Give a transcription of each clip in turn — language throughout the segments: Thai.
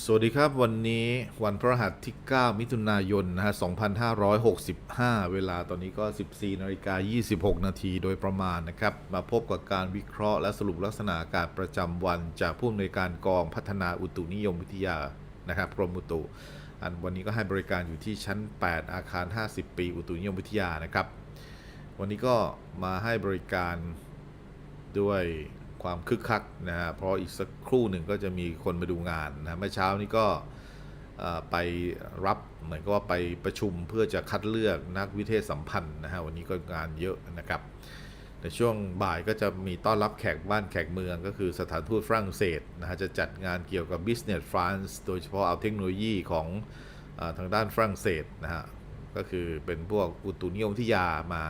สวัสดีครับวันนี้วันพฤหัสที่ 9 มิถุนายนนะฮะ 2565 เวลาตอนนี้ก็ 14นาฬิกา26 นาทีโดยประมาณนะครับ มาพบกับการวิเคราะห์และสรุปลักษณะอากาศประจำวัน จากผู้อำนวยการกองพัฒนาอุตุนิยมวิทยานะครับกรมอุตุ อันวันนี้ก็ให้บริการอยู่ที่ชั้น 8 อาคาร 50 ปีอุตุนิยมวิทยานะครับ วันนี้ก็มาให้บริการด้วย ความคึกคักนะฮะเพราะอีกสักครู่หนึ่งก็จะมีคนมาดูงานนะเมื่อเช้านี้ก็ไปรับเหมือนกับว่าไปประชุมเพื่อจะคัดเลือกนักวิเทศสัมพันธ์นะฮะวันนี้ก็งานเยอะนะครับในช่วงบ่ายก็จะมีต้อนรับแขกบ้านแขกเมือง ก็คือสถานทูตฝรั่งเศสนะฮะจะจัดงานเกี่ยวกับ Business France โดยเฉพาะเอาเทคโนโลยีของอทางด้านฝรั่งเศสนะฮะก็คือเป็นพวกอุตุนิยมวิทยามา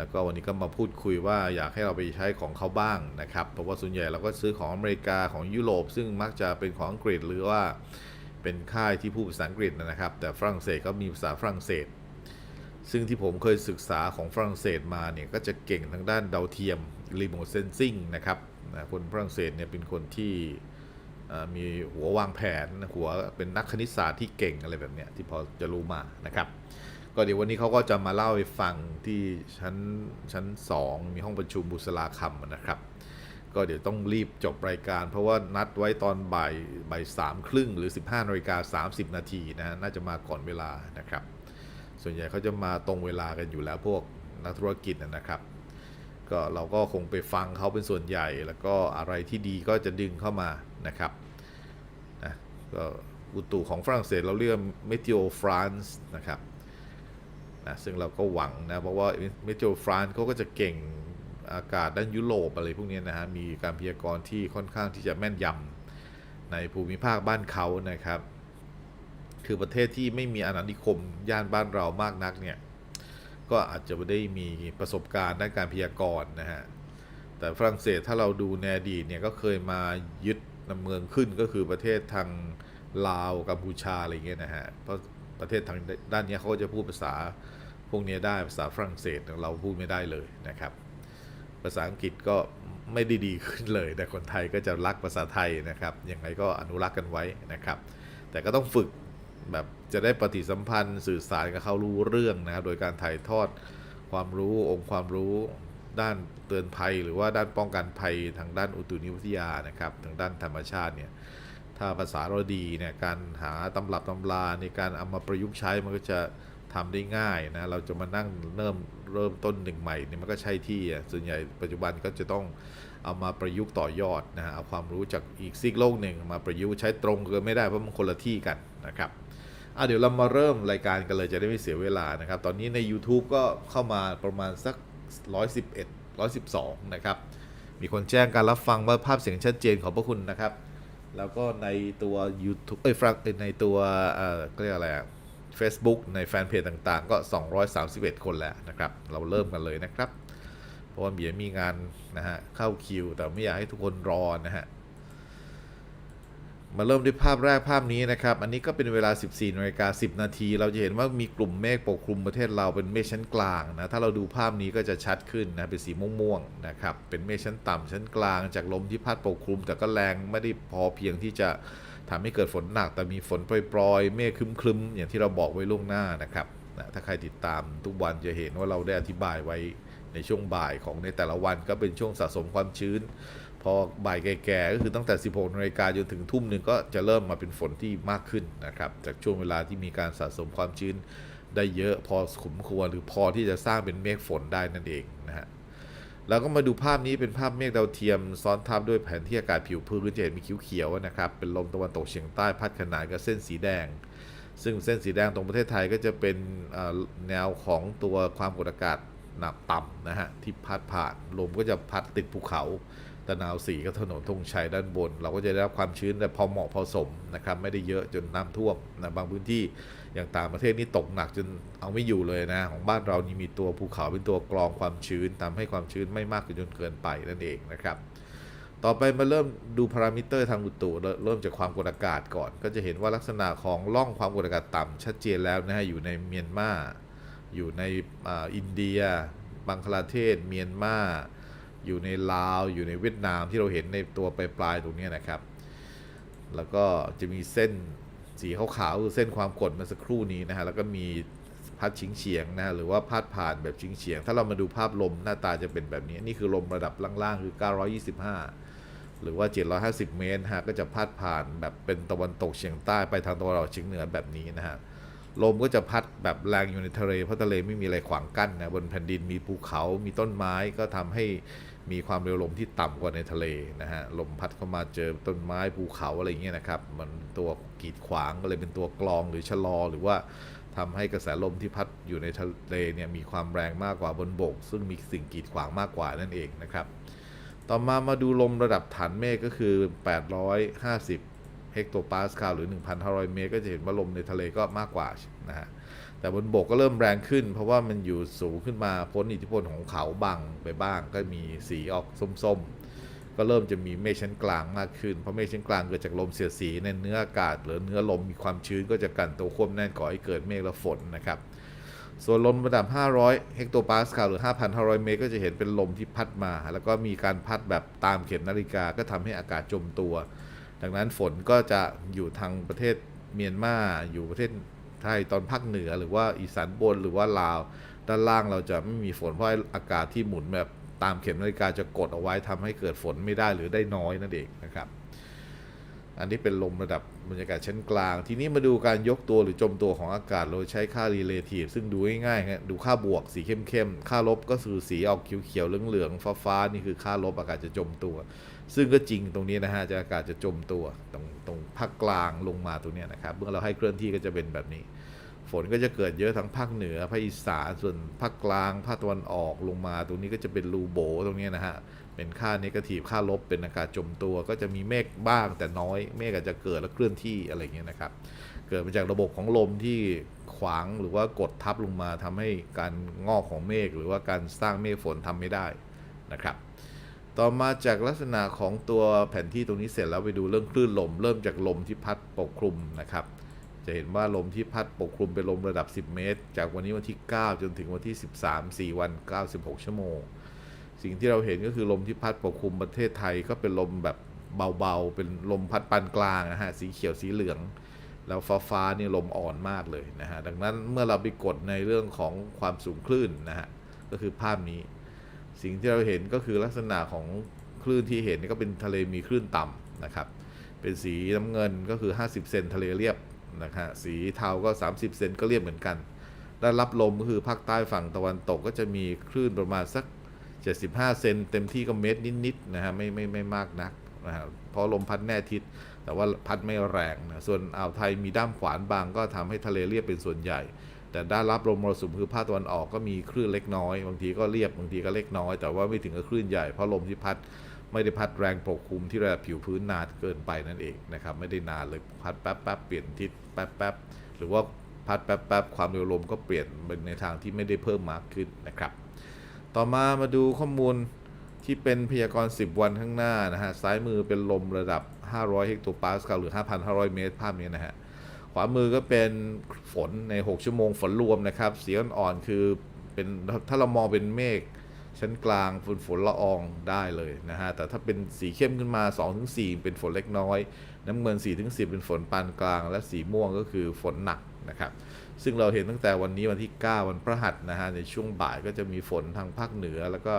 แล้วก็วันนี้ก็มาพูดคุยว่าอยากให้เราไปใช้ของเขาบ้างนะครับ เพราะว่าส่วนใหญ่เราก็ซื้อของอเมริกาของยุโรป ซึ่งมักจะเป็นของอังกฤษหรือว่าเป็นค่ายที่พูดภาษาอังกฤษนะครับ แต่ฝรั่งเศสก็มีภาษาฝรั่งเศส ซึ่งที่ผมเคยศึกษาของฝรั่งเศสมาเนี่ยก็จะเก่งทางด้านดาวเทียม remote sensing นะครับนะคนฝรั่งเศสเนี่ยเป็นคนที่มีหัววางแผนหัวเป็นนักคณิตศาสตร์ที่เก่งอะไรแบบเนี้ยที่พอจะรู้มานะครับ ก็เดี๋ยววันนี้เขาก็จะมาเล่าให้ฟังที่ชั้นชั้น 2 มีห้องประชุมบุษราคำนะครับ ก็เดี๋ยวต้องรีบจบรายการ เพราะว่านัดไว้ตอนบ่ายบ่ายสามครึ่งหรือ 15นาฬิกา30 นาทีนะน่าจะมาก่อนเวลานะครับ ส่วนใหญ่เขาจะมาตรงเวลากันอยู่แล้วพวกนักธุรกิจนะนะครับก็เราก็คงไปฟังเขาเป็นส่วนใหญ่ แล้วก็อะไรที่ดีก็จะดึงเข้ามานะครับนะก็อุตุของฝรั่งเศสเราเรียก Meteo France นะครับ นะซึ่งเราก็หวังนะ เพราะว่าเมโทรฟรานเขาก็จะเก่งอากาศด้านยุโรปอะไรพวกนี้นะฮะ มีการพยากรณ์ที่ค่อนข้างที่จะแม่นยำในภูมิภาคบ้านเขานะครับ คือประเทศที่ไม่มีอาณานิคมย่านบ้านเรามากนักเนี่ย ก็อาจจะไม่ได้มีประสบการณ์ด้านการพยากรณ์นะฮะ แต่ฝรั่งเศสถ้าเราดูในอดีตเนี่ยก็เคยมายึดเมืองขึ้นก็คือประเทศทางลาวกัมพูชาอะไรเงี้ยนะฮะ เพราะ ประเทศทางด้านนี้เขาก็จะพูดภาษาพวกนี้ได้ภาษาฝรั่งเศสเราพูดไม่ได้เลยนะครับ ภาษาอังกฤษก็ไม่ได้ดีขึ้นเลย แต่คนไทยก็จะรักภาษาไทยนะครับยังไงก็อนุรักษ์กันไว้นะครับ แต่ก็ต้องฝึกแบบจะได้ปฏิสัมพันธ์สื่อสารกับเขารู้เรื่องนะครับโดยการถ่ายทอดความรู้องค์ความรู้ด้านเตือนภัย หรือว่าด้านป้องกันภัยทางด้านอุตุนิยมวิทยานะครับ ทางด้านธรรมชาติเนี่ย ถ้าภาษาเราดีเนี่ยการหาตำรับตำราในการเอามาประยุกต์ใช้มันก็จะทำได้ง่ายนะเราจะมานั่งเริ่มเริ่มต้นหนึ่งใหม่นี่มันก็ใช่ที่อะส่วนใหญ่ปัจจุบันก็จะต้องเอามาประยุกต์ต่อยอดนะฮะเอาความรู้จากอีกซีกโลกหนึ่งมาประยุกต์ใช้ตรงกันไม่ได้เพราะมันคนละที่กันนะครับอะเดี๋ยวเรามาเริ่มรายการกันเลยจะได้ไม่เสียเวลานะครับ ตอนนี้ใน YouTube ก็เข้ามาประมาณสัก 111 112 นะครับ มีคนแจ้งการรับฟังว่าภาพเสียงชัดเจนขอบพระคุณนะครับ แล้วก็ในตัว YouTube เอ้ยฟรังในตัวเอ่อก็เรียกอะไรอะ Facebook ในแฟนเพจต่างๆ ก็ 231 คนแล้วนะครับ เราเริ่มกันเลยนะครับ เพราะว่าเบียร์มีงานนะฮะเข้าคิว แต่ไม่อยากให้ทุกคนรอนะฮะ มาเริ่มด้วยภาพแรกภาพนี้นะครับ อันนี้ก็เป็นเวลา 14นาฬิกา10 นาที เราจะเห็นว่ามีกลุ่มเมฆปกคลุมประเทศเราเป็นเมฆชั้นกลางนะ ถ้าเราดูภาพนี้ก็จะชัดขึ้นนะ เป็นสีม่วงๆนะครับ เป็นเมฆชั้นต่ำชั้นกลาง จากลมที่พัดปกคลุม แต่ก็แรงไม่ได้พอเพียงที่จะทำให้เกิดฝนหนัก แต่มีฝนโปรยๆ เมฆครึ้มๆ อย่างที่เราบอกไว้ล่วงหน้านะครับนะถ้าใครติดตามทุกวันจะเห็นว่าเราได้อธิบายไว้ในช่วงบ่ายของในแต่ละวันก็เป็นช่วงสะสมความชื้น พอบ่ายแก่ๆก็คือตั้งแต่ 16นาฬิกาจนถึงทุ่มหนึ่งก็จะเริ่มมาเป็นฝนที่มากขึ้นนะครับ จากช่วงเวลาที่มีการสะสมความชื้นได้เยอะพอสมควรหรือพอที่จะสร้างเป็นเมฆฝนได้นั่นเองนะฮะแล้วก็มาดูภาพนี้เป็นภาพเมฆดาวเทียม ซ้อนทับด้วยแผนที่อากาศผิวพื้นจะเห็นมีเขียวๆนะครับ เป็นลมตะวันตกเฉียงใต้พัดขนานกับเส้นสีแดง ซึ่งเส้นสีแดงตรงประเทศไทยก็จะเป็นแนวของตัวความกดอากาศหนักต่ำนะฮะที่พัดผ่านลมก็จะพัดติดภูเขา ตะนาวสีก็ถนนธงชัยด้านบน เราก็จะได้รับความชื้นแต่พอเหมาะพอสมนะครับไม่ได้เยอะจนน้ำท่วมนะบางพื้นที่อย่างต่างประเทศนี่ตกหนักจนเอาไม่อยู่เลยนะ ของบ้านเรานี่มีตัวภูเขาเป็นตัวกรองความชื้นทำให้ความชื้นไม่มากจนเกินไปนั่นเองนะครับต่อไปมาเริ่มดูพารามิเตอร์ทางอุตุเริ่มเริ่มจากความกดอากาศก่อน ก็จะเห็นว่าลักษณะของร่องความกดอากาศต่ำชัดเจนแล้วนะฮะอยู่ในเมียนมาอยู่ในออินเดีย บังคลาเทศ เมียนมา อยู่ในลาวอยู่ในเวียดนามที่เราเห็นในตัวปลายๆตรงนี้นะครับ แล้วก็จะมีเส้นสีขาวๆคือเส้นความกดเมื่อสักครู่นี้นะฮะแล้วก็มีพัดชิงเฉียงนะฮะหรือว่าพาดผ่านแบบชิงเฉียง ถ้าเรามาดูภาพลมหน้าตาจะเป็นแบบนี้ นี่คือลมระดับล่างๆคือ 925 หรือว่า 750 เมตรฮะก็จะพาดผ่านแบบเป็นตะวันตกเฉียงใต้ไปทางตะวันออกเฉียงเหนือแบบนี้นะฮะลมก็จะพัดแบบแรงอยู่ในทะเลเพราะทะเลไม่มีอะไรขวางกั้นนะบนแผ่นดินมีภูเขา มีต้นไม้ก็ทำให้ มีความเร็วลมที่ต่ำกว่าในทะเลนะฮะลมพัดเข้ามาเจอต้นไม้ภูเขาอะไรอย่างเงี้ยนะครับมันตัวกีดขวางก็เลยเป็นตัวกรองหรือชะลอหรือว่าทำให้กระแสลมที่พัดอยู่ในทะเลเนี่ยมีความแรงมากกว่าบนบก ซึ่งมีสิ่งกีดขวางมากกว่านั่นเองนะครับ ต่อมามาดูลมระดับฐานเมฆก็คือ 850 เฮกโตปาสคาลหรือ 1,500 เมตร ก็จะเห็นว่าลมในทะเลก็มากกว่านะฮะ แต่บนบกก็เริ่มแรงขึ้น เพราะว่ามันอยู่สูงขึ้นมาพ้นอิทธิพลของเขาบังไปบ้าง ก็มีสีออกส้มๆ ก็เริ่มจะมีเมฆชั้นกลางมากขึ้น เพราะเมฆชั้นกลางเกิดจากลมเสียดสีในเนื้ออากาศ หรือเนื้อลมมีความชื้นก็จะกันตัวควบแน่นก่อให้เกิดเมฆและฝนนะครับ ส่วนลมระดับ 500 เฮกโตปาสคาลหรือ 5,500 เมตร ก็จะเห็นเป็นลมที่พัดมา แล้วก็มีการพัดแบบตามเข็มนาฬิกา ก็ทำให้อากาศจมตัว ดังนั้นฝนก็จะอยู่ทางประเทศเมียนมา อยู่ประเทศ ไทยตอนภาคเหนือหรือว่าอีสานบนหรือว่าลาว ด้านล่างเราจะไม่มีฝนเพราะอากาศที่หมุนแบบตามเข็มนาฬิกาจะกดเอาไว้ทำให้เกิดฝนไม่ได้หรือได้น้อยนั่นเองนะครับ อันนี้เป็นลมระดับบรรยากาศชั้นกลาง ทีนี้มาดูการยกตัวหรือจมตัวของอากาศโดยใช้ค่า relative ซึ่งดูง่ายๆฮะดูค่าบวกสีเข้มๆ ค่าลบก็คือสีออกเขียวๆเหลืองๆฟ้าๆนี่คือค่าลบอากาศจะจมตัว ซึ่งก็จริงตรงนี้นะฮะจะอากาศจะจมตัวตรงตรงภาคกลางลงมาตรงนี้นะครับ เมื่อเราให้เคลื่อนที่ก็จะเป็นแบบนี้ ฝนก็จะเกิดเยอะทั้งภาคเหนือภาคอีสานส่วนภาคกลางภาคตะวันออกลงมาตรงนี้ก็จะเป็นรูโบตรงนี้นะฮะเป็นค่าเนกาทีฟค่าลบเป็นอากาศจมตัว ก็จะมีเมฆบ้างแต่น้อย เมฆอาจจะเกิดแล้วเคลื่อนที่อะไรเงี้ยนะครับ เกิดมาจากระบบของลมที่ขวางหรือว่ากดทับลงมาทำให้การงอกของเมฆหรือว่าการสร้างเมฆฝนทำไม่ได้นะครับ ต่อมาจากลักษณะของตัวแผนที่ตรงนี้เสร็จแล้วไปดูเรื่องคลื่นลม เริ่มจากลมที่พัดปกคลุมนะครับ จะเห็นว่าลมที่พัดปกคลุมเป็นลมระดับ 10 เมตร จากวันนี้วันที่ 9 จนถึงวันที่ 13 4 วัน 96 ชั่วโมง สิ่งที่เราเห็นก็คือลมที่พัดปกคลุมประเทศไทยก็เป็นลมแบบเบาๆ เป็นลมพัดปานกลางนะฮะ สีเขียวสีเหลือง แล้วฟ้าฟ้าๆนี่ลมอ่อนมากเลยนะฮะ ดังนั้นเมื่อเราไปกดในเรื่องของความสูงคลื่นนะฮะ ก็คือภาพนี้ สิ่งที่เราเห็นก็คือลักษณะของคลื่นที่เห็นก็เป็นทะเลมีคลื่นต่ำนะครับ เป็นสีน้ำเงินก็คือ 50 เซนทะเลเรียบนะฮะสีเทาก็ 30 เซนก็เรียบเหมือนกันด้านรับลมก็คือภาคใต้ฝั่งตะวันตกก็จะมีคลื่นประมาณสัก 75 เซนเต็มที่ก็เมตรนิดๆนะฮะไม่ไม่ไม่มากนักนะฮะเพราะลมพัดแน่ทิศ แต่ว่าพัดไม่แรงนะส่วนอ่าวไทยมีด้ามขวานบางก็ทำให้ทะเลเรียบเป็นส่วนใหญ่ แต่ด้านรับลมมรสุมคือภาคตะวันออกก็มีคลื่นเล็กน้อยบางทีก็เรียบบางทีก็เล็กน้อย แต่ว่าไม่ถึงกับคลื่นใหญ่เพราะลมที่พัดไม่ได้พัดแรงปกคลุมที่ระดับผิวพื้นนานเกินไปนั่นเองนะครับไม่ได้นานเลยพัดแป๊บแป๊บเปลี่ยนทิศแป๊บแป๊บหรือว่าพัดแป๊บแป๊บความเร็วลมก็เปลี่ยนเป็นในทางที่ไม่ได้เพิ่มมากขึ้นนะครับ ต่อมามาดูข้อมูลที่เป็นพยากรณ์ 10 วันข้างหน้านะฮะซ้ายมือเป็นลมระดับ 500 เฮกโตปาสคาลหรือ 5,500 เมตรภาพนี้นะฮะ ขวามือก็เป็นฝนใน 6 ชั่วโมงฝนรวมนะครับ สีอ่อนๆคือเป็นถ้าเรามองเป็นเมฆชั้นกลางฝนฝนละอองได้เลยนะฮะ แต่ถ้าเป็นสีเข้มขึ้นมา 2-4 เป็นฝนเล็กน้อย น้ำเงิน 4-10 เป็นฝนปานกลาง และสีม่วงก็คือฝนหนักนะครับ ซึ่งเราเห็นตั้งแต่วันนี้วันที่ 9 วันพฤหัสนะฮะ ในช่วงบ่ายก็จะมีฝนทางภาคเหนือแล้วก็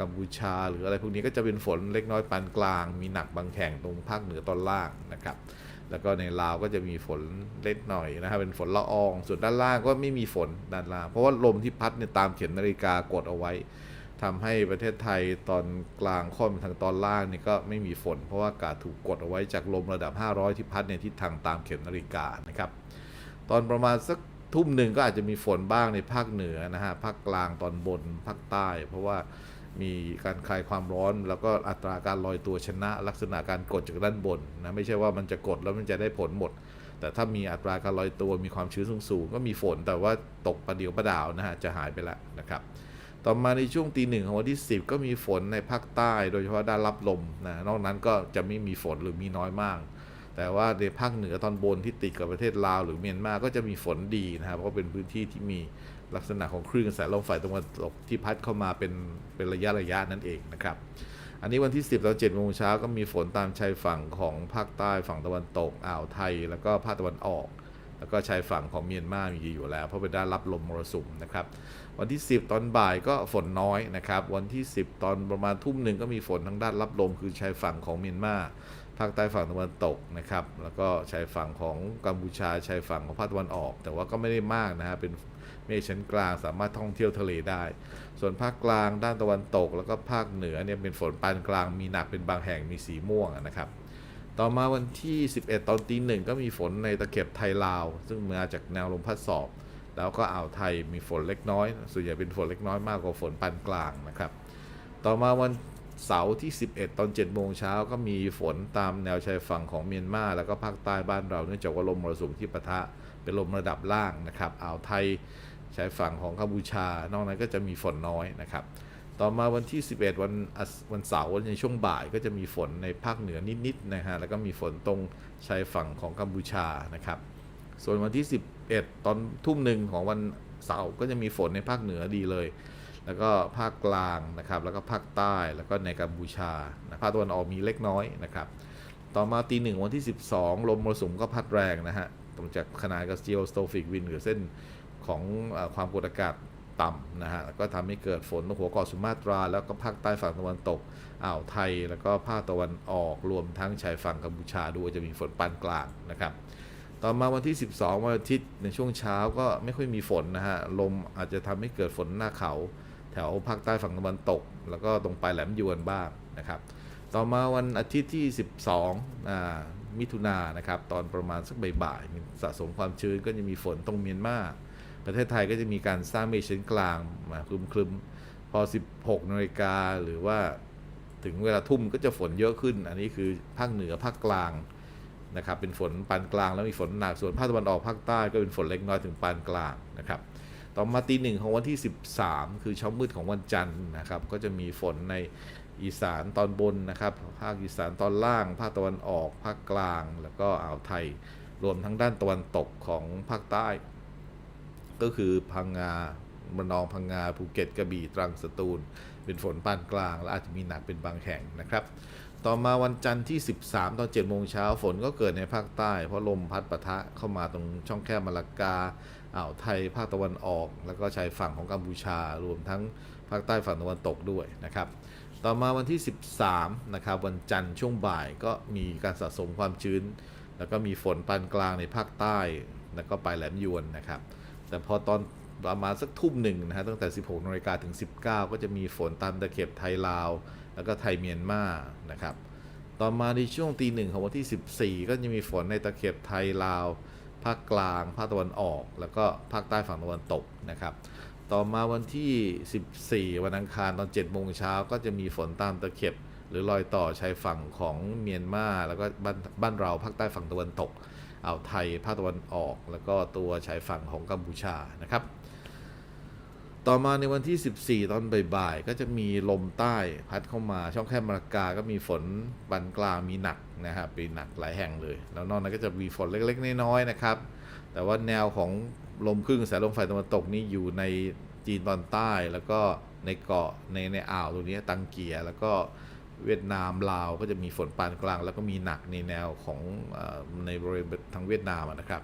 กัมพูชา หรืออะไรพวกนี้ก็จะเป็นฝนเล็กน้อยปานกลาง มีหนักบางแห่งตรงภาคเหนือตอนล่างนะครับ แล้วก็ในลาวก็จะมีฝนเล็กหน่อยนะครับเป็นฝนละออง ส่วนด้านล่างก็ไม่มีฝนด้านล่าง เพราะว่าลมที่พัดเนี่ยตามเข็มนาฬิกากดเอาไว้ทำให้ประเทศไทยตอนกลางค่อนทางตอนล่างนี่ก็ไม่มีฝน เพราะว่าอากาศถูกกดเอาไว้จากลมระดับ 500 ที่พัดในทิศทางตามเข็มนาฬิกานะครับ ตอนประมาณสักทุ่มหนึ่งก็อาจจะมีฝนบ้างในภาคเหนือนะฮะภาคกลางตอนบนภาคใต้ เพราะว่า มีการคลายความร้อน แล้วก็อัตราการลอยตัวชนะ ลักษณะการกดจากด้านบนนะไม่ใช่ว่ามันจะกดแล้วมันจะได้ผลหมด แต่ถ้ามีอัตราการลอยตัวมีความชื้นสูงๆก็มีฝนแต่ว่าตกประเดียวประดาวนะฮะจะหายไปแล้วนะครับต่อมาในช่วงตีหนึ่งของวันที่ 10 ก็มีฝนในภาคใต้ โดยเฉพาะด้านรับลมนะนอกนั้นก็จะไม่มีฝนหรือมีน้อยมาก แต่ว่าในภาคเหนือตอนบนที่ติดกับประเทศลาวหรือเมียนมาก็จะมีฝนดีนะครับเพราะเป็นพื้นที่ที่มี ลักษณะของคลื่นกระแสลมฝ่ายตะวันตกที่พัดเข้ามาเป็นเป็นระยะระยะนั่นเองนะครับ อันนี้วันที่ 10ตอน7โมงเช้าก็มีฝนตามชายฝั่งของภาคใต้ฝั่งตะวันตกอ่าวไทย แล้วก็ภาคตะวันออก แล้วก็ชายฝั่งของเมียนมามีอยู่แล้ว เพราะเป็นด้านรับลมมรสุมนะครับวันที่ 10 ตอนบ่ายก็ฝนน้อยนะครับ วันที่ 10 ตอนประมาณทุ่มหนึ่งก็มีฝนทางด้านรับลมคือชายฝั่งของเมียนมาภาคใต้ฝั่งตะวันตกนะครับ แล้วก็ชายฝั่งของกัมพูชาชายฝั่งของภาคตะวันออก แต่ว่าก็ไม่ได้มากนะฮะเป็น เมฆชั้นกลางสามารถท่องเที่ยวทะเลได้ ส่วนภาคกลางด้านตะวันตก แล้วก็ภาคเหนือเนี่ยเป็นฝนปานกลางมีหนักเป็นบางแห่งมีสีม่วงนะครับ ต่อมาวันที่ 11 ตอนตีหนึ่งก็มีฝนในตะเข็บไทยลาว ซึ่งมาจากแนวลมพัดสอบ แล้วก็อ่าวไทยมีฝนเล็กน้อย ส่วนใหญ่เป็นฝนเล็กน้อยมากกว่าฝนปานกลางนะครับ ต่อมาวันเสาร์ที่ 11 ตอน 7 โมงเช้าก็มีฝนตามแนวชายฝั่งของเมียนมาแล้วก็ภาคใต้บ้านเราเนื่องจากว่าลมมรสุมที่ปะทะเป็นลมระดับล่างนะครับ อ่าวไทย ชายฝั่งของกัมพูชา นอกนั้นก็จะมีฝนน้อยนะครับ ต่อมาวันที่ 11 วันวันเสาร์ในช่วงบ่ายก็จะมีฝนในภาคเหนือนิดๆนะฮะแล้วก็มีฝนตรงชายฝั่งของกัมพูชานะครับ ส่วนวันที่ 11 ตอนทุ่มหนึ่งของวันเสาร์ก็จะมีฝนในภาคเหนือดีเลย แล้วก็ภาคกลางนะครับ แล้วก็ภาคใต้แล้วก็ในกัมพูชาภาคตะวันออกมีเล็กน้อยนะครับ ต่อมาตีหนึ่งวันที่ 12 ลมมรสุมก็พัดแรงนะฮะตรงจากขนาดกับ geostrophic wind หรือเส้น ของอความกดอากาศต่ำนะฮะก็ทำให้เกิดฝนตรงหัวเกาะสุมาตรา แล้วก็ภาคใต้ฝั่งตะวันตกอ่าวไทย แล้วก็ภาคตะวันออกรวมทั้งชายฝั่งกัมพูชาด้วยจะมีฝนปานกลางนะครับ ต่อมาวันที่ 12 วันอาทิตย์ในช่วงเช้าก็ไม่ค่อยมีฝนนะฮะลมอาจจะทำให้เกิดฝนหน้าเขา แถวภาคใต้ฝั่งตะวันตก แล้วก็ตรงปลายแหลมยวนบ้างนะครับ ต่อมาวันอาทิตย์ที่ 12อ่ามิถุนายนนะครับตอนประมาณสักบ่ายๆสะสมความชื้นก็จะมีฝนตรงเมียนมา ประเทศไทยก็จะมีการสร้างเมฆชั้นกลางมาคลึมๆ พอ 16นาฬิกาหรือว่าถึงเวลาทุ่มก็จะฝนเยอะขึ้น อันนี้คือภาคเหนือภาคกลางนะครับเป็นฝนปานกลางแล้วมีฝนหนักส่วนภาคตะวันออกภาคใต้ก็เป็นฝนเล็กน้อยถึงปานกลางนะครับต่อมาตีหนึ่งของวันที่ 13 คือเช้ามืดของวันจันทร์นะครับก็จะมีฝนในอีสานตอนบนนะครับภาคอีสานตอนล่าง ภาคตะวันออก ภาคกลาง แล้วก็อ่าวไทย รวมทั้งด้านตะวันตกของภาคใต้ ก็คือพังงาระนองพังงาภูเก็ตกระบี่ตรังสตูล เป็นฝนปานกลาง และอาจจะมีหนักเป็นบางแห่งนะครับ ต่อมาวันจันทร์ที่ 13 ตอน7โมงเช้าฝนก็เกิดในภาคใต้ เพราะลมพัดปะทะเข้ามาตรงช่องแคบมาลากาอ่าวไทยภาคตะวันออก แล้วก็ชายฝั่งของกัมพูชารวมทั้งภาคใต้ฝั่งตะวันตกด้วยนะครับ ต่อมาวันที่ 13 นะครับ วันจันทร์ช่วงบ่ายก็มีการสะสมความชื้น แล้วก็มีฝนปานกลางในภาคใต้ แล้วก็ปลายแหลมยวนนะครับ แต่พอตอนประมาณสักทุ่มหนึ่งนะฮะตั้งแต่ 16นาฬิกาถึง 19 ก็จะมีฝนตามตะเข็บไทยลาว แล้วก็ไทยเมียนมานะครับต่อมาในช่วงตีหนึ่งของวันที่ 14 ก็จะมีฝนในตะเข็บไทยลาวภาคกลางภาคตะวันออก แล้วก็ภาคใต้ฝั่งตะวันตกนะครับ ต่อมาวันที่ 14 วันอังคารตอน7โมงเช้าก็จะมีฝนตามตะเข็บ หรือรอยต่อชายฝั่งของเมียนมาแล้วก็บ้านบ้านเราภาคใต้ฝั่งตะวันตก อ่าวไทยภาคตะวันออก แล้วก็ตัวชายฝั่งของกัมพูชานะครับ ต่อมาในวันที่ 14 ตอนบ่ายๆ ก็จะมีลมใต้พัดเข้ามาช่องแคบมาลากาก็มีฝนปานกลางมีหนักนะครับมีหนักหลายแห่งเลย แล้วนอกนั้นก็จะมีฝนเล็กๆน้อยๆนะครับ แต่ว่าแนวของลมคลื่นกระแสลมฝ่ายตะวันตกนี่อยู่ในจีนตอนใต้แล้วก็ในเกาะในในอ่าวตรงนี้ตังเกียแล้วก็ เวียดนามลาวก็จะมีฝนปานกลาง แล้วก็มีหนักในแนวของอในบริเวณทางเวียดนามนะครับ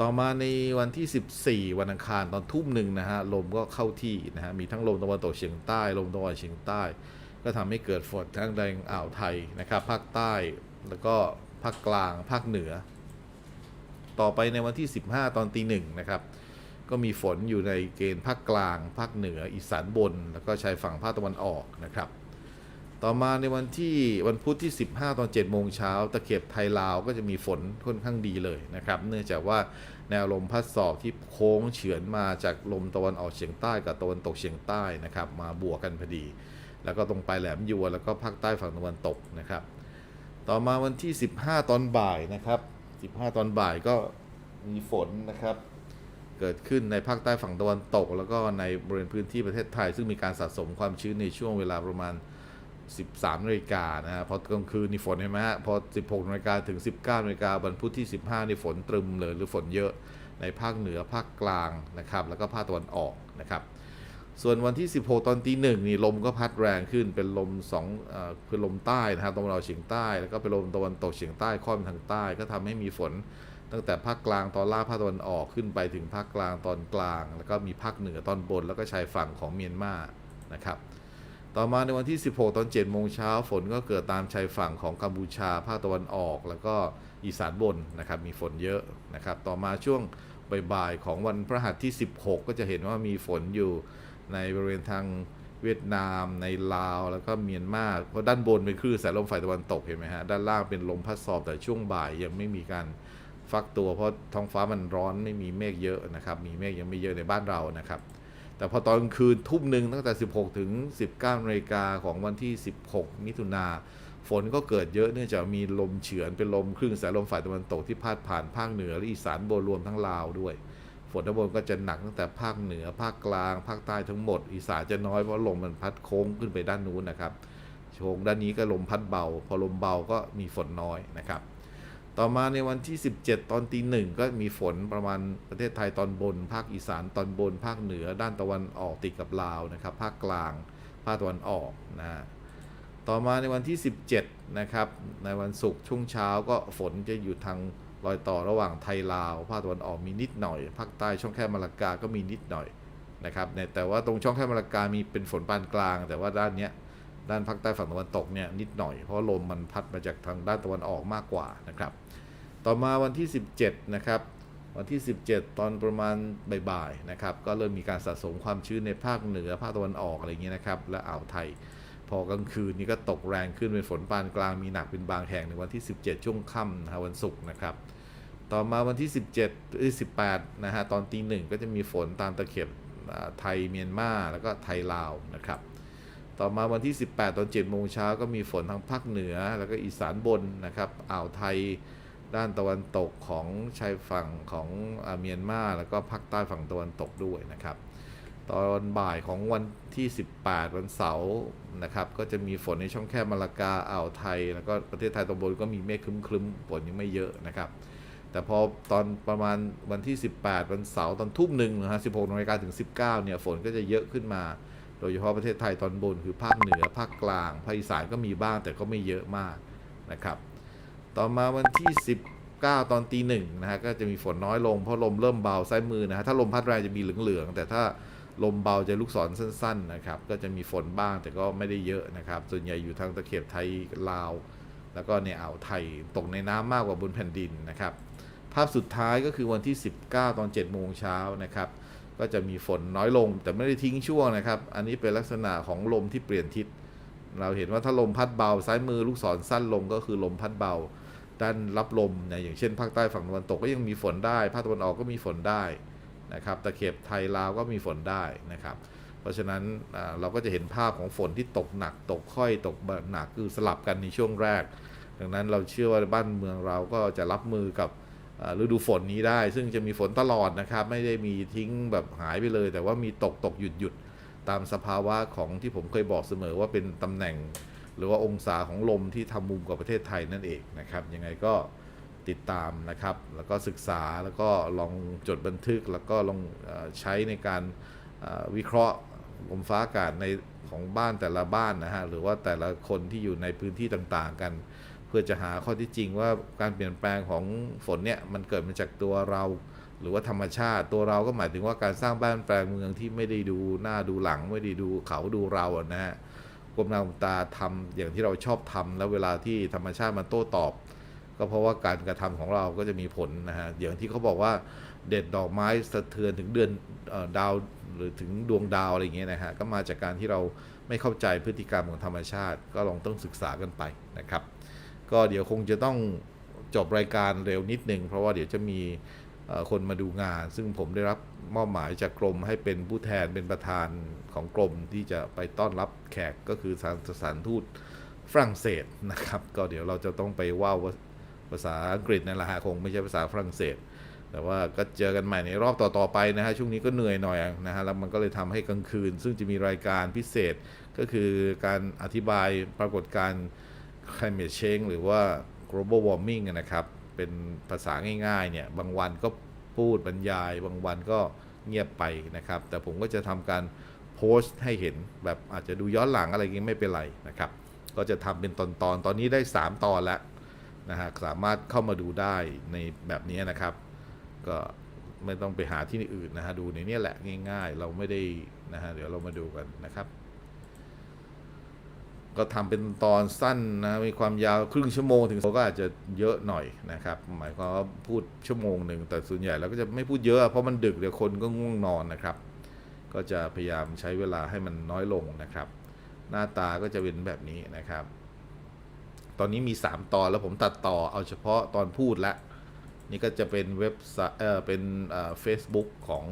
ต่อมาในวันที่ 14 วันอังคารตอนทุ่มหนึ่งนะฮะลมก็เข้าที่นะฮะมีทั้งลมตะวันตกเฉียงใต้ ลมตะวันเฉียงใต้ ก็ทำให้เกิดฝนทั้งในอ่าวไทยนะครับภาคใต้แล้วก็ภาคกลางภาคเหนือ ต่อไปในวันที่ 15 ตอนตีหนึ่งนะครับก็มีฝนอยู่ในเกณฑ์ภาคกลาง ภาคเหนือ อีสานบน แล้วก็ชายฝั่งภาคตะวันออกนะครับ ต่อมาในวันที่วันพุธที่ 15 ตอน7โมงเช้าตะเข็บไทยลาวก็จะมีฝนค่อนข้างดีเลยนะครับ เนื่องจากว่าแนวลมพัดศอกที่โค้งเฉือนมาจากลมตะวันออกเฉียงใต้กับตะวันตกเฉียงใต้นะครับ มาบวกกันพอดี แล้วก็ตรงปลายแหลมยวนแล้วก็ภาคใต้ฝั่งตะวันตกนะครับ ต่อมาวันที่ 15 ตอนบ่ายนะครับ 15 ตอนบ่ายก็มีฝนนะครับเกิดขึ้นในภาคใต้ฝั่งตะวันตก แล้วก็ในบริเวณพื้นที่ประเทศไทย ซึ่งมีการสะสมความชื้นในช่วงเวลาประมาณ 13นาฬิกานะฮะพอกลางคืนนี่ฝนเห็นไหมฮะพอ 16นาฬิกาถึง 19นาฬิกาวันพุธที่ 15นี่ฝนตรึมเลยหรือฝนเยอะในภาคเหนือภาคกลางนะครับ แล้วก็ภาคตะวันออกนะครับ ส่วนวันที่ 16 ตอนตีหนึ่งนี่ลมก็พัดแรงขึ้นเป็นลมสองเอ่อคือลมใต้นะครับตะวันออกเฉียงใต้แล้วก็เป็นลมตะวันตกเฉียงใต้ค่อนทางใต้ ก็ทำให้มีฝนตั้งแต่ภาคกลางตอนล่างภาคตะวันออกขึ้นไปถึงภาคกลางตอนกลาง แล้วก็มีภาคเหนือตอนบน แล้วก็ชายฝั่งของเมียนมานะครับ ต่อมาในวันที่ 16 ตอน7โมงเช้าฝนก็เกิดตามชายฝั่งของกัมพูชาภาคตะวันออก แล้วก็อีสานบนนะครับมีฝนเยอะนะครับ ต่อมาช่วงบ่ายๆของวันพฤหัสที่ 16 ก็จะเห็นว่ามีฝนอยู่ในบริเวณทางเวียดนามในลาวแล้วก็เมียนมาเพราะด้านบนเป็นคลื่นสายลมฝ่ายตะวันตกเห็นไหมฮะด้านล่างเป็นลมพัดสอบแต่ช่วงบ่ายยังไม่มีการฟักตัว เพราะท้องฟ้ามันร้อนไม่มีเมฆเยอะนะครับ มีเมฆยังไม่เยอะในบ้านเรานะครับ แต่พอตอนกลางคืนทุ่มหนึ่งตั้งแต่ 16 ถึง 19นาฬิกาของวันที่ 16 มิถุนาฝนก็เกิดเยอะเนื่องจากมีลมเฉือนเป็นลมคลื่นสายลมฝ่ายตะวันตกที่พาดผ่านภาคเหนือและอีสานบนรวมทั้งลาวด้วย ฝนทั้งบนก็จะหนักตั้งแต่ภาคเหนือ ภาคกลาง ภาคใต้ทั้งหมด อีสานจะน้อยเพราะลมมันพัดโค้งขึ้นไปด้านนู้นนะครับโชงด้านนี้ก็ลมพัดเบา พอลมเบาก็มีฝนน้อยนะครับ ต่อมาในวันที่ 17 ตอนตีหนึ่งก็มีฝนประมาณประเทศไทยตอนบน ภาคอีสานตอนบน ภาคเหนือ ด้านตะวันออกติดกับลาวนะครับ ภาคกลาง ภาคตะวันออกนะฮะต่อมาในวันที่ 17 นะครับ ในวันศุกร์ช่วงเช้าก็ฝนจะอยู่ทางรอยต่อระหว่างไทยลาว ภาคตะวันออกมีนิดหน่อย ภาคใต้ช่องแคบมาลากาก็มีนิดหน่อยนะครับแต่ว่าตรงช่องแคบมาลากามีเป็นฝนปานกลาง แต่ว่าด้านเนี้ยด้านภาคใต้ฝั่งตะวันตกเนี่ยนิดหน่อยเพราะลมมันพัดมาจากทางด้านตะวันออกมากกว่านะครับ ต่อมาวันที่ 17 นะครับ วันที่ 17 ตอนประมาณบ่ายๆนะครับ ก็เริ่มมีการสะสมความชื้นในภาคเหนือภาคตะวันออกอะไรเงี้ยนะครับ และอ่าวไทย พอกลางคืนนี้ก็ตกแรงขึ้นเป็นฝนปานกลางมีหนักเป็นบางแห่งในวันที่ 17 ช่วงค่ำนะวันศุกร์นะครับ ต่อมาวันที่ 17เอ้ย18 นะฮะตอนตีหนึ่งก็จะมีฝนตามตะเข็บไทยเมียนมาแล้วก็ไทยลาวนะครับต่อมาวันที่ 18 ตอน7โมงเช้าก็มีฝนทางภาคเหนือ แล้วก็อีสานบนนะครับ อ่าวไทย ด้านตะวันตกของชายฝั่งของเมียนมาแล้วก็ภาคใต้ฝั่งตะวันตกด้วยนะครับ ตอนบ่ายของวันที่ 18 วันเสาร์นะครับ ก็จะมีฝนในช่องแคบมาลากาอ่าวไทย แล้วก็ประเทศไทยตอนบนก็มีเมฆครึ้มๆฝนยังไม่เยอะนะครับ แต่พอตอนประมาณวันที่ 18 วันเสาร์ตอนทุ่มหนึ่งนะฮะ16นาฬิกาถึง 19เนี่ยฝนก็จะเยอะขึ้นมา โดยเฉพาะประเทศไทยตอนบนคือภาคเหนือภาคกลางภาคอีสานก็มีบ้างแต่ก็ไม่เยอะมากนะครับ ต่อมาวันที่ 19 ตอนตีหนึ่งนะฮะก็จะมีฝนน้อยลงเพราะลมเริ่มเบาซ้ายมือนะฮะถ้าลมพัดแรงจะมีเหลืองๆแต่ถ้าลมเบาจะลูกศรสั้น ๆ นะครับ ก็จะมีฝนบ้างแต่ก็ไม่ได้เยอะนะครับ ส่วนใหญ่อยู่ทางตะเข็บไทยลาว แล้วก็ในอ่าวไทยตกในน้ำมากกว่าบนแผ่นดินนะครับ ภาพสุดท้ายก็คือวันที่ 19 ตอน7โมงเช้านะครับ ก็จะมีฝนน้อยลงแต่ไม่ได้ทิ้งช่วงนะครับ อันนี้เป็นลักษณะของลมที่เปลี่ยนทิศ เราเห็นว่าถ้าลมพัดเบาซ้ายมือลูกศรสั้นลงก็คือลมพัดเบา ด้านรับลมเนี่ยอย่างเช่นภาคใต้ฝั่งตะวันตกก็ยังมีฝนได้ ภาคตะวันออกก็มีฝนได้นะครับตะเข็บไทยลาวก็มีฝนได้นะครับ เพราะฉะนั้นเราก็จะเห็นภาพของฝนที่ตกหนัก ตกค่อยตกหนักคือสลับกันในช่วงแรก ดังนั้นเราเชื่อว่าบ้านเมืองเราก็จะรับมือกับฤดูฝนนี้ได้ ซึ่งจะมีฝนตลอดนะครับ ไม่ได้มีทิ้งแบบหายไปเลย แต่ว่ามีตกตกหยุดหยุดตามสภาวะของที่ผมเคยบอกเสมอว่าเป็นตำแหน่ง หรือว่าองศาของลมที่ทำมุมกับประเทศไทยนั่นเองนะครับ ยังไงก็ติดตามนะครับ แล้วก็ศึกษาแล้วก็ลองจดบันทึก แล้วก็ลองใช้ในการวิเคราะห์ลมฟ้าอากาศในของบ้านแต่ละบ้านนะฮะหรือว่าแต่ละคนที่อยู่ในพื้นที่ต่างๆกัน เพื่อจะหาข้อที่จริงว่าการเปลี่ยนแปลงของฝนเนี่ยมันเกิดมาจากตัวเรา หรือว่าธรรมชาติ ตัวเราก็หมายถึงว่าการสร้างบ้านแปลงเมืองที่ไม่ได้ดูหน้าดูหลังไม่ได้ดูเขาดูเราอะนะฮะ กลมนาก้มตาทำอย่างที่เราชอบทำแล้วเวลาที่ธรรมชาติมันโต้ตอบ ก็เพราะว่าการกระทำของเราก็จะมีผลนะฮะอย่างที่เขาบอกว่าเด็ดดอกไม้สะเทือนถึงเดือนดาวหรือถึงดวงดาวอะไรอย่างเงี้ยนะฮะก็มาจากการที่เราไม่เข้าใจพฤติกรรมของธรรมชาติ ก็ลองต้องศึกษากันไปนะครับ ก็เดี๋ยวคงจะต้องจบรายการเร็วนิดนึงเพราะว่าเดี๋ยวจะมี คนมาดูงาน ซึ่งผมได้รับมอบหมายจากกรมให้เป็นผู้แทนเป็นประธานของกรมที่จะไปต้อนรับแขกก็คือสถานสถานทูตฝรั่งเศสนะครับ ก็เดี๋ยวเราจะต้องไปว่าวภาษาอังกฤษนั่นแหละฮะคงไม่ใช่ภาษาฝรั่งเศส แต่ว่าก็เจอกันใหม่ในรอบต่อๆไปนะฮะช่วงนี้ก็เหนื่อยหน่อยนะฮะแล้วมันก็เลยทำให้กลางคืน ซึ่งจะมีรายการพิเศษก็คือการอธิบายปรากฏการณ์ climate change หรือว่า global warming นะครับ เป็นภาษาง่ายๆเนี่ยบางวันก็พูดบรรยาย บางวันก็เงียบไปนะครับ แต่ผมก็จะทำการโพสต์ให้เห็นแบบอาจจะดูย้อนหลังอะไรอย่างงี้ไม่เป็นไรนะครับ ก็จะทำเป็นตอนๆตอนนี้ได้ 3 ตอนแล้วนะฮะสามารถเข้ามาดูได้ในแบบนี้นะครับ ก็ไม่ต้องไปหาที่อื่นนะฮะดูในนี้แหละง่าย ๆ เราไม่ได้นะฮะเดี๋ยวเรามาดูกันนะครับ ก็ทำเป็นตอนสั้นนะมีความยาวครึ่งชั่วโมงถึงก็อาจจะเยอะหน่อยนะครับ หมายความว่าพูดชั่วโมงหนึ่งแต่ส่วนใหญ่เราก็จะไม่พูดเยอะเพราะมันดึกเดี๋ยวคนก็ง่วงนอนนะครับ ก็จะพยายามใช้เวลาให้มันน้อยลงนะครับ หน้าตาก็จะเป็นแบบนี้นะครับ ตอนนี้มี 3 ตอนแล้วผมตัดต่อเอาเฉพาะตอนพูดละนี่ก็จะเป็นเว็บเออเป็นเฟซบุ๊กของ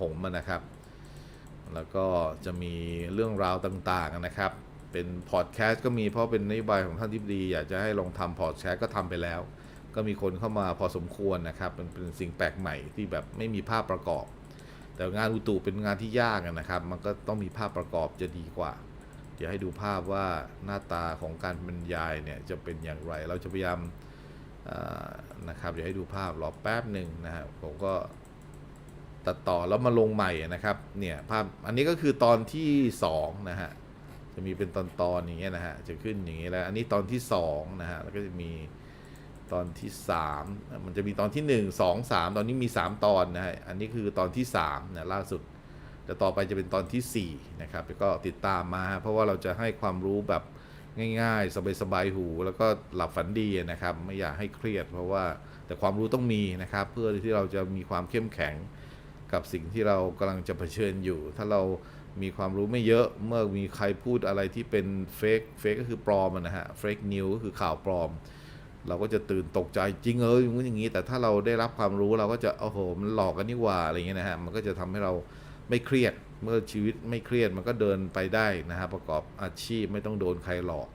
ผมนะครับ แล้วก็จะมีเรื่องราวต่างๆนะครับ เป็นพอดแคสต์ก็มีเพราะเป็นนโยบายของท่านทิบดีอยากจะให้ลองทำพอดแคสต์ก็ทำไปแล้ว ก็มีคนเข้ามาพอสมควรนะครับมันเป็นสิ่งแปลกใหม่ที่แบบไม่มีภาพประกอบ แต่งานอุตุเป็นงานที่ยากนะครับ มันก็ต้องมีภาพประกอบจะดีกว่า เดี๋ยวให้ดูภาพว่าหน้าตาของการบรรยายเนี่ยจะเป็นอย่างไร เราจะพยายามนะครับเดี๋ยวให้ดูภาพรอแป๊บหนึ่งนะฮะผมก็ตัดต่อแล้วมาลงใหม่นะครับเนี่ยภาพอันนี้ก็คือตอนที่สองนะฮะ จะมีเป็นตอนตอนๆอย่างเงี้ยนะฮะ จะขึ้นอย่างเงี้ยแล้ว อันนี้ตอนที่สองนะฮะ แล้วก็จะมีตอนที่สามมันจะมีตอนที่หนึ่งสองสามตอนนี้มีสามตอนนะฮะ อันนี้คือตอนที่สามนะล่าสุดแต่ต่อไปจะเป็นตอนทีสี่4นะครับแล้วก็ติดตามมาฮะเพราะว่าเราจะให้ความรู้แบบง่ายๆ สบายๆหู แล้วก็หลับฝันดีนะครับ ไม่อยากให้เครียด เพราะว่าแต่ความรู้ต้องมีนะครับ เพื่อที่เราจะมีความเข้มแข็งกับสิ่งที่เรากำลังจะเผชิญอยู่ ถ้าเรา มีความรู้ไม่เยอะเมื่อมีใครพูดอะไรที่เป็นเฟกเฟกก็คือปลอมนะฮะเฟกนิวก็คือข่าวปลอม เราก็จะตื่นตกใจจริงเอออย่างนู้นอย่างนี้ แต่ถ้าเราได้รับความรู้เราก็จะโอ้โหมันหลอกกันนี่ว่าอะไรเงี้ยนะฮะมันก็จะทำให้เราไม่เครียดเมื่อชีวิตไม่เครียดมันก็เดินไปได้นะฮะประกอบอาชีพไม่ต้องโดนใครหลอก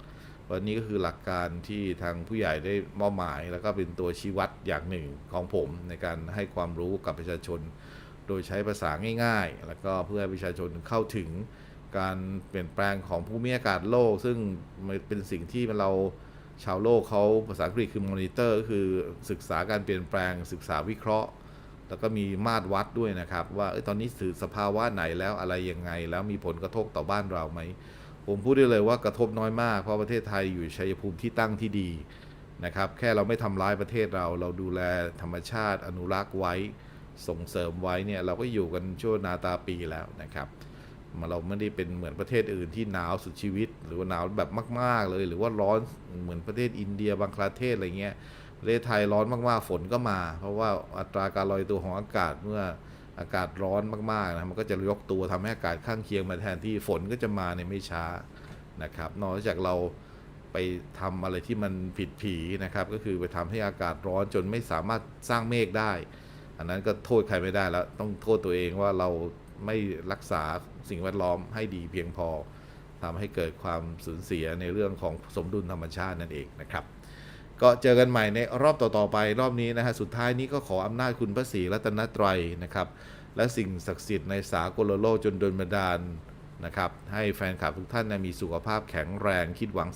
วันนี้ก็คือหลักการที่ทางผู้ใหญ่ได้มอบหมาย แล้วก็เป็นตัวชี้วัดอย่างหนึ่งของผมในการให้ความรู้กับประชาชน โดยใช้ภาษาง่าย ๆ แล้วก็เพื่อให้ประชาชนเข้าถึงการเปลี่ยนแปลงของภูมิอากาศโลก ซึ่งมันเป็นสิ่งที่เราชาวโลกเขาภาษาอังกฤษคือมอนิเตอร์ก็คือศึกษาการเปลี่ยนแปลง ศึกษาวิเคราะห์ แล้วก็มีมาตรวัดด้วยนะครับ ว่าอตอนนี้สื่อสภาวะไหนแล้วอะไรยังไง แล้วมีผลกระทบต่อบ้านเราไหม ผมพูดได้เลยว่ากระทบน้อยมาก เพราะประเทศไทยอยู่ชัยภูมิที่ตั้งที่ดีนะครับ แค่เราไม่ทำร้ายประเทศเรา เราดูแลธรรมชาติอนุรักษ์ไว้ ส่งเสริมไว้เนี่ยเราก็อยู่กันชั่วนาตาปีแล้วนะครับมาเราไม่ได้เป็นเหมือนประเทศอื่นที่หนาวสุดชีวิต หรือว่าหนาวแบบมาก ๆ เลย หรือว่าร้อนเหมือนประเทศอินเดียบังคลาเทศอะไรเงี้ยประเทศไทยร้อนมากๆฝนก็มา เพราะว่าอัตราการลอยตัวของอากาศเมื่ออากาศร้อนมากๆนะมันก็จะยกตัวทำให้อากาศข้างเคียงมาแทนที่ฝนก็จะมาในไม่ช้านะครับ นอกจากเราไปทำอะไรที่มันผิดผีนะครับ ก็คือไปทำให้อากาศร้อนจนไม่สามารถสร้างเมฆได้ อันนั้นก็โทษใครไม่ได้แล้ว ต้องโทษตัวเองว่าเราไม่รักษาสิ่งแวดล้อมให้ดีเพียงพอทำให้เกิดความสูญเสียในเรื่องของสมดุลธรรมชาตินั่นเองนะครับ ก็เจอกันใหม่ในรอบต่อๆไปรอบนี้นะฮะสุดท้ายนี้ก็ขออำนาจคุณพระศรีรัตนตรัยนะครับ และสิ่งศักดิ์สิทธิ์ในสากลโลกจนดลบันดาลนะครับ ให้แฟนคลับทุกท่านนะมีสุขภาพแข็งแรงคิดหวังสิ่ง